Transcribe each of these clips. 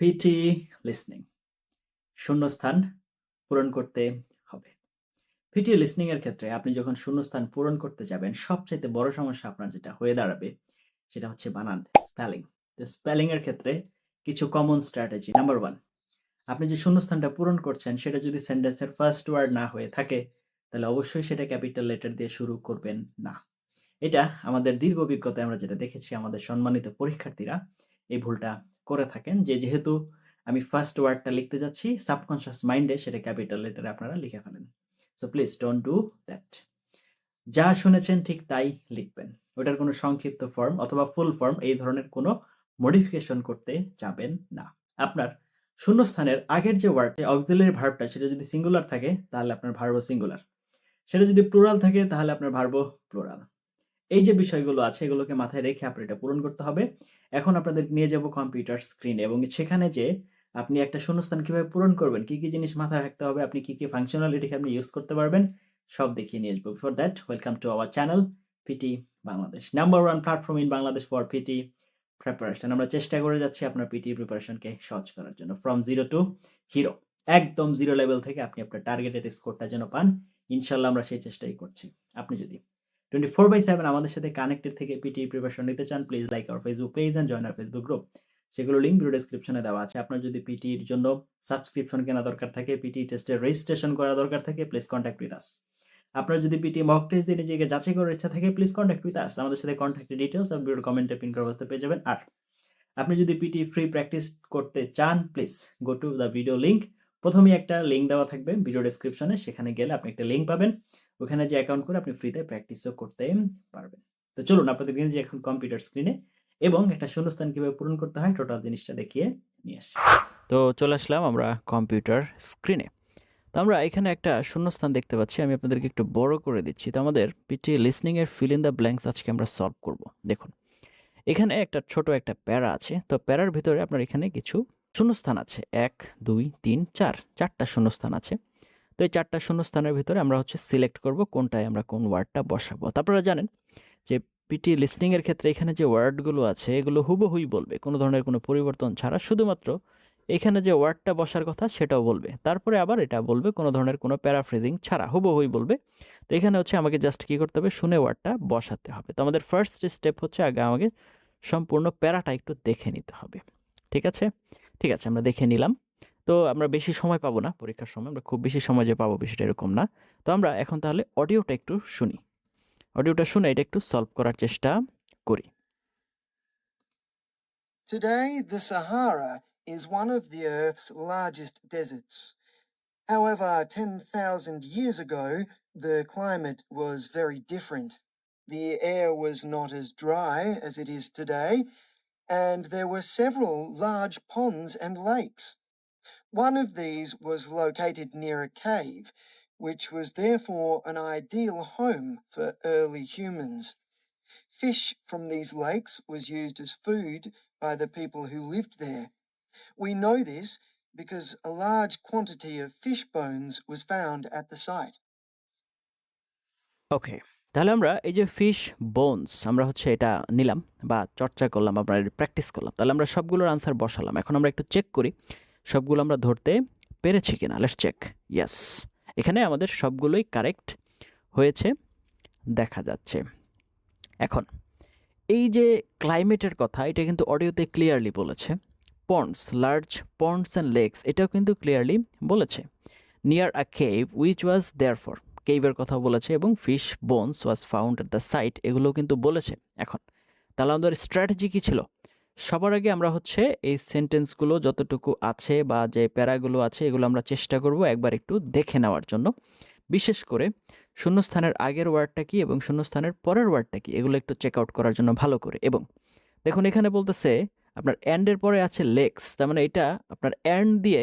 PT listening শূন্যস্থান পূরণ করতে হবে। পিটি লিসনিং এর ক্ষেত্রে আপনি যখন শূন্যস্থান পূরণ করতে যাবেন সবচেয়ে বড় সমস্যা আপনার যেটা হয়ে দাঁড়াবে, সেটা হচ্ছে বানান স্পেলিং তো স্পেলিং এর ক্ষেত্রে কিছু কমন স্ট্র্যাটেজি নাম্বার ওয়ান আপনি যে শূন্যস্থানটা পূরণ করছেন, সেটা যদি সেন্টেন্সের ফার্স্ট ওয়ার্ড না হয়ে থাকে, তাহলে অবশ্যই সেটা ক্যাপিটাল লেটার দিয়ে শুরু করবেন না। এটা আমাদের দীর্ঘ অভিজ্ঞতায় আমরা যেটা দেখেছি, আমাদের সম্মানিত পরীক্ষার্থীরা এই ভুলটা করে থাকেন যে যেহেতু আমি ফার্স্ট ওয়ার্ডটা লিখতে যাচ্ছি সাবকনশিয়াস মাইন্ডে সেটা ক্যাপিটাল লেটারে আপনারা লিখে ফেলেন। So please don't do that যা শুনেছেন ঠিক তাই লিখবেন। ওটার কোনো সংক্ষিপ্ত ফর্ম অথবা ফুল ফর্ম এই ধরনের কোনো মডিফিকেশন করতে যাবেন না। আপনার শূন্যস্থানের আগের যে ওয়ার্ডটা অক্সিলারি ভার্বটা সেটা যদি সিঙ্গুলার থাকে, তাহলে আপনার ভার্ব সিঙ্গুলার সেটা যদি প্লুরাল থাকে, তাহলে আপনার ভার্ব প্লুরাল এই যে বিষয়গুলো আছে, এগুলোকে মাথায় রেখে আপনার এটা পূরণ করতে হবে। এখন আপনাদের নিয়ে যাব কম্পিউটার স্ক্রিনে এবং সেখানে যে আপনি একটা শূন্যস্থান কীভাবে পূরণ করবেন, কি কি জিনিস মাথায় রাখতে হবে, আপনি কি কি ফাংশনালিটিকে আপনি ইউজ করতে পারবেন, সব দেখিয়ে নিয়ে আসব। Before that welcome to our channel PT Bangladesh number one platform in Bangladesh for PT preparation আমরা চেষ্টা করে যাচ্ছি আপনার পিটি প্রিপারেশনকে সহজ করার জন্য। ফ্রম জিরো টু হিরো একদম জিরো লেভেল থেকে আপনি আপনার টার্গেটেড স্কোরটা যেন পান। ইনশাল্লাহ আমরা সেই চেষ্টাই করছি। আপনি যদি টোয়েন্টি ফোর বাই সেভেন আমাদের সাথে কানেক্টেড থেকে পিটি প্রিপারেশন নিতে চান please like our Facebook page and join our Facebook group সেগুলো লিঙ্ক ভিডিও ডিসক্রিপশনে দেওয়া আছে। আপনার যদি পিটির জন্য সাবস্ক্রিপশন কেনা দরকার থাকে পিটি টেস্টের রেজিস্ট্রেশন করা দরকার থাকে প্লিজ কন্ট্যাক্ট উইথ আস আপনার যদি পিটি মক টেস্ট দিয়ে নিজেকে যাচাই করার ইচ্ছা থাকে প্লিজ কন্ট্যাক্ট উইথ আস আমাদের সাথে কন্ট্যাক্টের ডিটেলস আর ভিডিও কমেন্টে পিন করা অবস্থা পেয়ে যাবেন। আর আপনি যদি পিটি ফ্রি প্র্যাকটিস করতে চান please go to the video link প্রথমেই একটা লিঙ্ক দেওয়া থাকবে ভিডিও ডিসক্রিপশনে সেখানে গেলে আপনি একটা লিঙ্ক পাবেন। ওখানে যে অ্যাকাউন্ট করে আপনি ফ্রিতে প্র্যাকটিসও করতে পারবেন। তো চলুন আপনাদের যে এখন কম্পিউটার স্ক্রিনে এবং একটা শূন্যস্থান কীভাবে পূরণ করতে হয় টোটাল জিনিসটা দেখিয়ে নিয়ে আসি। তো চলে আসলাম আমরা কম্পিউটার স্ক্রিনে তো আমরা এখানে একটা শূন্যস্থান দেখতে পাচ্ছি, আমি আপনাদেরকে একটু বড় করে দিচ্ছি। তো আমাদের পিটি লিসনিংয়ের ফিল ইন দ্য ব্ল্যাঙ্কস আজকে আমরা সলভ করব। দেখুন, এখানে একটা ছোট একটা প্যারা আছে। তো প্যারার ভিতরে আপনার এখানে কিছু শূন্যস্থান আছে। এক, দুই, তিন, চার, চারটা শূন্যস্থান আছে। তো এই চারটা শূন্যস্থানের ভিতরে আমরা হচ্ছে সিলেক্ট করব কোনটায় আমরা কোন ওয়ার্ডটা বসাবো। তারপরে জানেন যে পিটি লিসনিংয়ের ক্ষেত্রে এখানে যে ওয়ার্ডগুলো আছে, এগুলো হুবহুই বলবে, কোনো ধরনের কোনো পরিবর্তন ছাড়া। শুধুমাত্র এখানে যে ওয়ার্ডটা বসার কথা সেটাও বলবে। তারপরে আবার এটা বলবে কোনো ধরনের কোনো প্যারাফ্রেজিং ছাড়া, হুবহুই বলবে। তো এখানে হচ্ছে আমাকে জাস্ট কী করতে হবে? শুনে ওয়ার্ডটা বসাতে হবে। তো আমাদের ফার্স্ট স্টেপ হচ্ছে আগে আমাকে সম্পূর্ণ প্যারাটা একটু দেখে নিতে হবে। ঠিক আছে? ঠিক আছে, আমরা দেখে নিলাম। তো আমরা বেশি সময় পাবো না পরীক্ষার সময় আমরা খুব বেশি সময় যে পাবো বিষয়টা এরকম না তো আমরা এখন তাহলে অডিওটা একটু শুনি অডিওটা শুনে এটা একটু সলভ করার চেষ্টা করি Today, the Sahara is one of the Earth's largest deserts. However, 10,000 years ago, the climate was very different. The air was not as dry as it is today, and there were several large ponds and lakes. One of these was located near a cave, which was therefore an ideal home for early humans. Fish from these lakes was used as food by the people who lived there. We know this because a large quantity of fish bones was found at the site. ওকে তাহলে আমরা এই যে fish bones আমরা হচ্ছে এটা নিলাম বা চর্চা করলাম আমরা প্র্যাকটিস করলাম তাহলে আমরা সবগুলোর আনসার বসালাম এখন আমরা একটু চেক করি সবগুলো আমরা ধরতে পেরেছি কিনা? লেটস চেক ইয়েস এখানে আমাদের সবগুলোই কারেক্ট হয়েছে, দেখা যাচ্ছে। এখন, এই যে ক্লাইমেটের কথা, এটা কিন্তু অডিওতে ক্লিয়ারলি বলেছে। Ponds large ponds and lakes এটাও কিন্তু ক্লিয়ারলি বলেছে। Near a cave which was there for কেভের কথা বলেছে এবং fish bones was found at the site এগুলো কিন্তু বলেছে। এখন, তাহলে আমাদের স্ট্র্যাটেজি কী ছিল? সবার আগে আমরা হচ্ছে এই সেন্টেন্সগুলো যতটুকু আছে বা যে প্যারাগুলো আছে, এগুলো আমরা চেষ্টা করব একবার একটু দেখে নেওয়ার জন্য। বিশেষ করে শূন্যস্থানের আগের ওয়ার্ডটা কি এবং শূন্যস্থানের পরের ওয়ার্ডটা কি, এগুলো একটু চেক আউট করার জন্য ভালো করে। এবং দেখুন, এখানে বলতেছে আপনার অ্যান্ডের পরে আছে লেক্স তার মানে এটা আপনার অ্যান্ড দিয়ে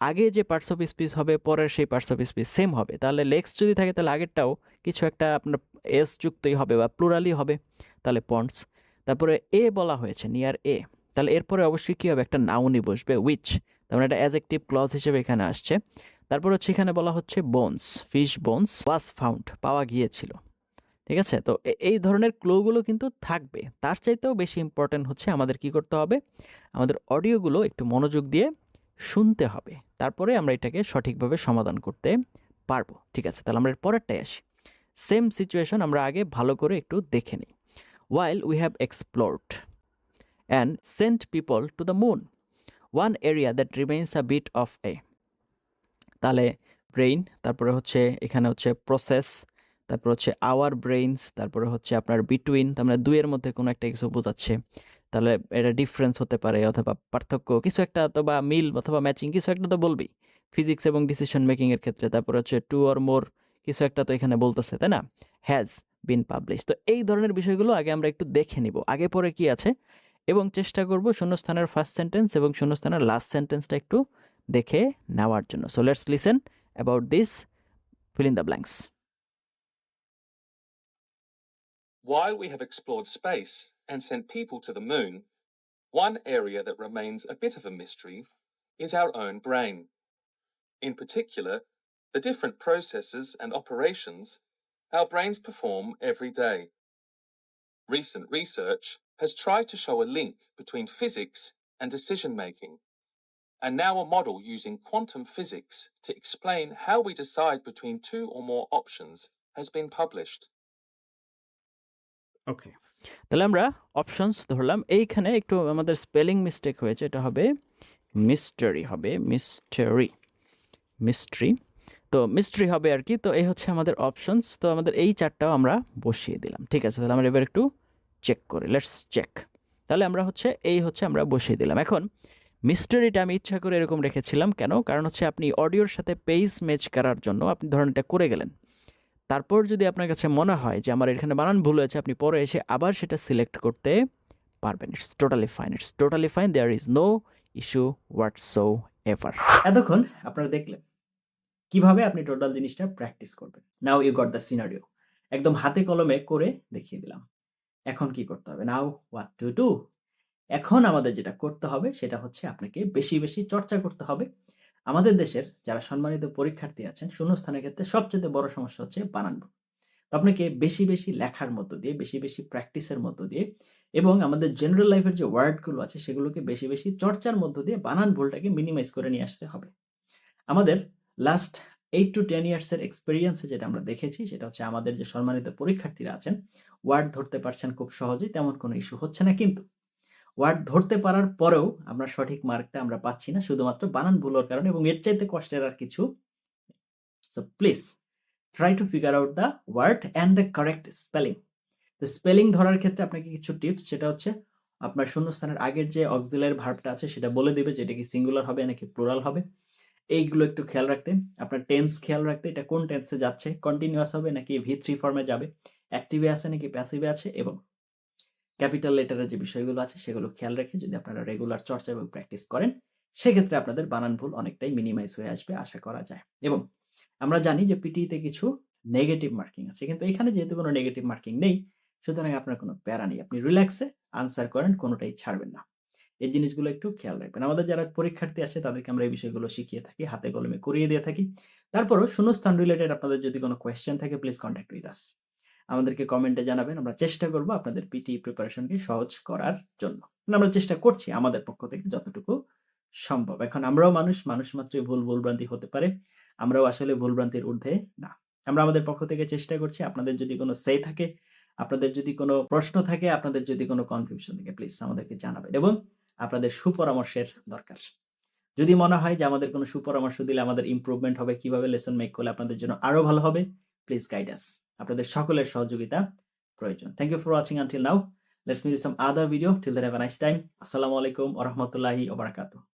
আগে যে পার্টস অফ স্পিচ হবে, পরের সেই পার্টস অফ স্পিচ সেম হবে। তাহলে লেক্স যদি থাকে, তাহলে আগেরটাও কিছু একটা আপনার এস যুক্তই হবে বা প্লুরালি হবে। তাহলে পন্টস তারপরে এ বলা হয়েছে নিয়ার এ তাহলে এরপরে অবশ্যই কী হবে? একটা নাউনই বসবে উইচ তার মানে এটা অ্যাজেক্টিভ ক্লজ হিসেবে এখানে আসছে। তারপর হচ্ছে এখানে বলা হচ্ছে bones fish bones was found পাওয়া গিয়েছিল। ঠিক আছে? তো এই ধরনের ক্লোগুলো কিন্তু থাকবে। তার চাইতেও বেশি ইম্পর্ট্যান্ট হচ্ছে আমাদের কি করতে হবে? আমাদের অডিওগুলো একটু মনোযোগ দিয়ে শুনতে হবে। তারপরে আমরা এটাকে সঠিকভাবে সমাধান করতে পারব। ঠিক আছে? তাহলে আমরা এর পরেরটাই আসি। সেম সিচুয়েশন আমরা আগে ভালো করে একটু দেখে নিই। While we have explored and sent people to the moon one area that remains a bit of a তাহলে ব্রেইন তারপরে হচ্ছে, এখানে হচ্ছে প্রসেস তারপর হচ্ছে আওয়ার ব্রেইনস তারপরে হচ্ছে আপনার বিটুইন তার মানে দুইয়ের মধ্যে কোনো একটা কিছু বোঝাচ্ছে। তাহলে এটা ডিফারেন্স হতে পারে অথবা পার্থক্য, কিছু একটা অথবা মিল অথবা ম্যাচিং কিছু একটা তো বলবি ফিজিক্স এবং ডিসিশন মেকিংয়ের ক্ষেত্রে, তারপর হচ্ছে টু অর মোর কিছু একটা তো এখানে বলতেছে, তাই না? হ্যাজ বিন পাবলিশ তো এই ধরনের বিষয়গুলো আগে আমরা একটু দেখে নিব আগে পরে কি আছে এবং চেষ্টা করব শূন্যস্থানের ফার্স্ট সেন্টেন্স এবং শূন্যস্থানের লাস্ট সেন্টেন্সটা একটু দেখে নেওয়ার জন্য so let's listen about this fill in the blanks While we have explored space and sent people to the moon, one area that remains a bit of a mystery is our own brain. In particular, the different processes and operations our brains perform every day. Recent research has tried to show a link between physics and decision making, and now a model using quantum physics to explain how we decide between two or more options has been published. ওকে তাহলে আমরা options ধরলাম এইখানে একটু আমাদের spelling mistake হয়েছে এটা হবে mystery হবে মিস্টারি মিস্ট্রি তো মিস্ট্রি হবে আর কি। তো এই হচ্ছে আমাদের অপশনস তো আমাদের এই চারটাও আমরা বসিয়ে দিলাম। ঠিক আছে, তাহলে আমরা এবার একটু চেক করি। লেটস চেক তাহলে আমরা হচ্ছে, এই হচ্ছে আমরা বসিয়ে দিলাম। এখন মিস্টারিটা আমি ইচ্ছা করে এরকম রেখেছিলাম। কেন? কারণ হচ্ছে আপনি অডিওর সাথে পেজ ম্যাচ করার জন্য আপনি ধরেন এটা করে গেলেন। তারপর যদি আপনার কাছে মনে হয় যে আমার এখানে বানান ভুল হয়েছে, আপনি পরে এসে আবার সেটা সিলেক্ট করতে পারবেন। It's totally fine it's totally fine there is no issue whatsoever এতক্ষণ আপনারা দেখলেন কীভাবে আপনি টোটাল জিনিসটা প্র্যাকটিস করবেন? Now you got the scenario একদম হাতে কলমে করে দেখিয়ে দিলাম। এখন কি করতে হবে? নাও হোয়াট টু ডু এখন আমাদের যেটা করতে হবে, সেটা হচ্ছে আপনাকে বেশি বেশি চর্চা করতে হবে। আমাদের দেশের যারা সম্মানিত পরীক্ষার্থী আছেন, শূন্যস্থানের ক্ষেত্রে সবচেয়ে বড় সমস্যা হচ্ছে বানান ভুল। তো আপনাকে বেশি বেশি লেখার মধ্য দিয়ে, বেশি বেশি প্র্যাকটিসের মধ্য দিয়ে এবং আমাদের জেনারেল লাইফের যে ওয়ার্ডগুলো আছে, সেগুলোকে বেশি বেশি চর্চার মধ্য দিয়ে বানান ভুলটাকে মিনিমাইজ করে নিয়ে আসতে হবে। আমাদের লাস্ট এইট টু টেন ইয়ার্সের এক্সপিরিয়েন্সে যেটা আমরা দেখেছি, সেটা হচ্ছে আমাদের যে সম্মানিত পরীক্ষার্থীরা আছেন ওয়ার্ড ধরতে পারছেন খুব সহজেই, তেমন কোনো ইস্যু হচ্ছে না কিন্তু। ওয়ার্ড ধরতে পারার পরেও আমরা সঠিক মার্কটা আমরা পাচ্ছি না, শুধুমাত্র বানান ভুলের কারণে এবং এর চাইতে কষ্টের আর কিছু so please try to figure out the word and the correct spelling তো স্পেলিং ধরার ক্ষেত্রে আপনাকে কিছু টিপস সেটা হচ্ছে আপনার শূন্যস্থানের আগের যে অক্সিলারি ভার্বটা আছে, সেটা বলে দেবে যে এটা কি সিঙ্গুলার হবে নাকি প্লুরাল হবে। এইগুলো একটু খেয়াল রাখতে। আপনার টেন্স খেয়াল রাখতে, এটা কোন টেন্সে যাচ্ছে কন্টিনিউয়াস হবে নাকি ভি থ্রি ফর্মে যাবে? অ্যাক্টিভে আছে নাকি প্যাসিভে আছে? এবং ক্যাপিটাল লেটারের যে বিষয়গুলো আছে, সেগুলো খেয়াল রেখে যদি আপনারা রেগুলার চর্চা এবং প্র্যাকটিস করেন, সেক্ষেত্রে আপনাদের বানান ভুল অনেকটাই মিনিমাইজ হয়ে আসবে, আশা করা যায়। এবং আমরা জানি যে পিটিতে কিছু নেগেটিভ মার্কিং আছে, কিন্তু এখানে যেহেতু কোনো নেগেটিভ মার্কিং নেই, সুতরাং আপনার কোনো প্যারা নেই। আপনি রিল্যাক্সে আনসার করেন, কোনোটাই ছাড়বেন না। এই জিনিসগুলো একটু খেয়াল রাখবেন। আমাদের যারা পরীক্ষার্থী আছে, তাদেরকে আমরা এই বিষয়গুলো শিখিয়ে থাকি, হাতে কলমে করিয়ে দিয়ে থাকি। তারপরও শূন্যস্থান রিলেটেড আপনাদের যদি কোনো কোয়েশ্চেন থাকে প্লিজ কন্ট্যাক্ট উইথ আস আমাদেরকে কমেন্টে জানাবেন, আমরা চেষ্টা করব আপনাদের পিটি প্রিপারেশনকে সহজ করার জন্য। মানে আমরা চেষ্টা করছি আমাদের পক্ষ থেকে যতটুকু সম্ভব। এখন আমরাও মানুষ মানুষ মাত্রই ভুল ভুলভ্রান্তি হতে পারে। আমরাও আসলে ভুলভ্রান্তির ঊর্ধ্বে না। আমরা আমাদের পক্ষ থেকে চেষ্টা করছি, আপনাদের যদি কোনো সে থাকে, আপনাদের যদি কোনো প্রশ্ন থাকে, আপনাদের যদি কোনো কনফিউশন থাকে প্লিজ আমাদেরকে জানাবেন। এবং আপনাদের সুপরামর্শের দরকার। যদি মনে হয় যে আমাদের কোনো সুপরামর্শ দিলে আমাদের ইম্প্রুভমেন্ট হবে, কীভাবে লেসন মেক করলে আপনাদের জন্য আরও ভালো হবে প্লিজ গাইড আস আপনাদের সকলের সহযোগিতা প্রয়োজন। Thank you for watching until now let's meet some other video till that have a nice time আসসালামু আলাইকুম ওয়া রাহমাতুল্লাহি ওয়া বারাকাতুহু